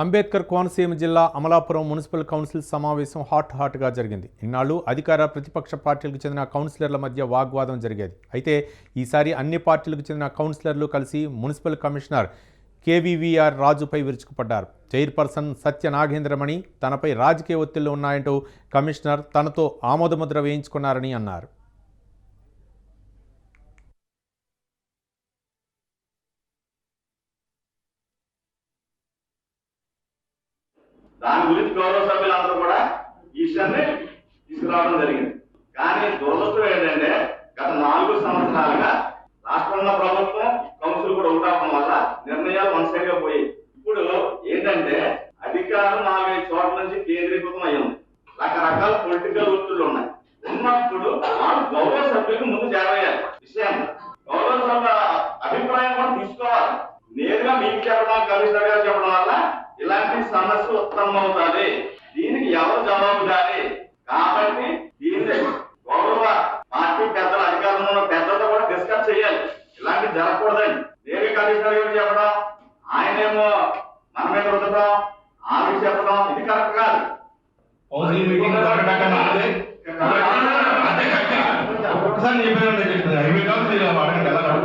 అంబేద్కర్ కోనసీమ జిల్లా Amalapuram municipal council సమావేశం hot హాట్గా జరిగింది. ఇన్నాళ్ళు అధికార ప్రతిపక్ష పార్టీలకు చెందిన కౌన్సిలర్ల మధ్య వాగ్వాదం జరిగేది. అయితే ఈసారి అన్ని పార్టీలకు చెందిన కౌన్సిలర్లు కలిసి మున్సిపల్ కమిషనర్ కేవీవీఆర్ రాజుపై విరుచుకుపడ్డారు. చైర్పర్సన్ సత్య నాగేంద్రమణి తనపై రాజకీయ ఒత్తిళ్ళు ఉన్నాయంటూ కమిషనర్ తనతో ఆమోదముద్ర వేయించుకున్నారని అన్నారు. దాని గురించి గౌరవ సభ్యులందరూ కూడా ఈ విషయాన్ని తీసుకురావడం జరిగింది. కానీ దురదృష్టం ఏంటంటే గత నాలుగు సంవత్సరాలుగా రాష్ట్రంలో ప్రభుత్వం కౌన్సిల్ కూడా ఉండటం వల్ల నిర్ణయాలు వన్సైడ్గా పోయి ఇప్పుడు ఏంటంటే అధికారం నాలుగైదు చోట్ల నుంచి కేంద్రీకృతం అయ్యింది రకరకాల పొలిటికల్ ఒత్తిళ్ళు ఉన్నాయి. ఉన్నప్పుడు వాళ్ళు గౌరవ సభ్యులకు ముందు చేరవేయాలి. విషయం గౌరవ సభ్యుల అభిప్రాయం కూడా తీసుకోవాలి. నేరుగా మీకు చెప్పడం కమిషనర్ గారు చెప్పడం ఇలాంటి సమస్య ఉత్పన్నమవుతుంది. దీనికి ఎవరు జవాబుదారి కాబట్టి దీన్ని గౌరవ పార్టీ పెద్దల అధికారంలో ఉన్న పెద్దలతో కూడా డిస్కస్ చేయాలి. ఇలాంటి జరగకూడదండి. నేరుగా కమిషనర్ గారు చెప్పడం ఆయనేమో మన మీద రుద్దడం ఆమె చెప్పడం ఇది కరెక్ట్ కాదు.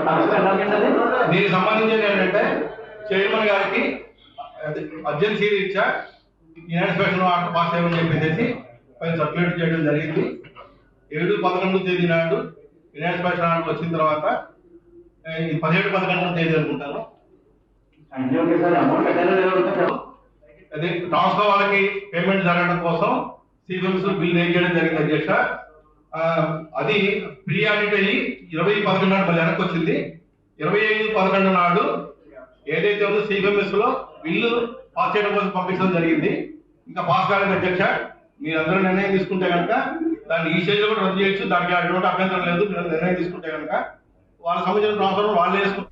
చెప్పాను? దీనికి సంబంధించి ఏంటంటే చైర్మన్ గారికి అర్జెన్సీ రీత్యా యునైటెడ్ స్టేషన్ ఆర్డర్ పాస్ చేయమని చెప్పేసి పైన సబ్మిట్ చేయడం జరిగింది. ఏడు పదకొండు తేదీ నాడు యునైటెడ్ స్టేషన్ ఆర్డర్ వచ్చిన తర్వాత పదిహేడు పదకొండు తేదీ అనుకుంటాను. అదే ట్రాన్స్ఫర్ వాళ్ళకి పేమెంట్ జరగడం కోసం సీజన్స్ బిల్ రేజ్ చేయడం జరిగింది అధ్యక్ష. అది ప్రీ ఆడిట్ అయ్యి ఇరవై పదకొండు నాడు మళ్ళీ వెనక్కి వచ్చింది. ఇరవై ఐదు పదకొండు నాడు ఏదైతే ఉందో సిఎంఎస్లో బిల్లు పాస్ చేయడం కోసం పంపించడం జరిగింది. ఇంకా పాస్ కాలేదు అధ్యక్ష మీరందరూ నిర్ణయం తీసుకుంటే కనుక దాన్ని ఈ స్టేజ్లో కూడా రద్దు చేయొచ్చు. దానికి అటువంటి అభ్యంతరం లేదు. మీరు నిర్ణయం తీసుకుంటే కనుక వాళ్ళ సంబంధించిన ట్రాన్స్ఫర్ వాళ్ళే వేసుకుంటారు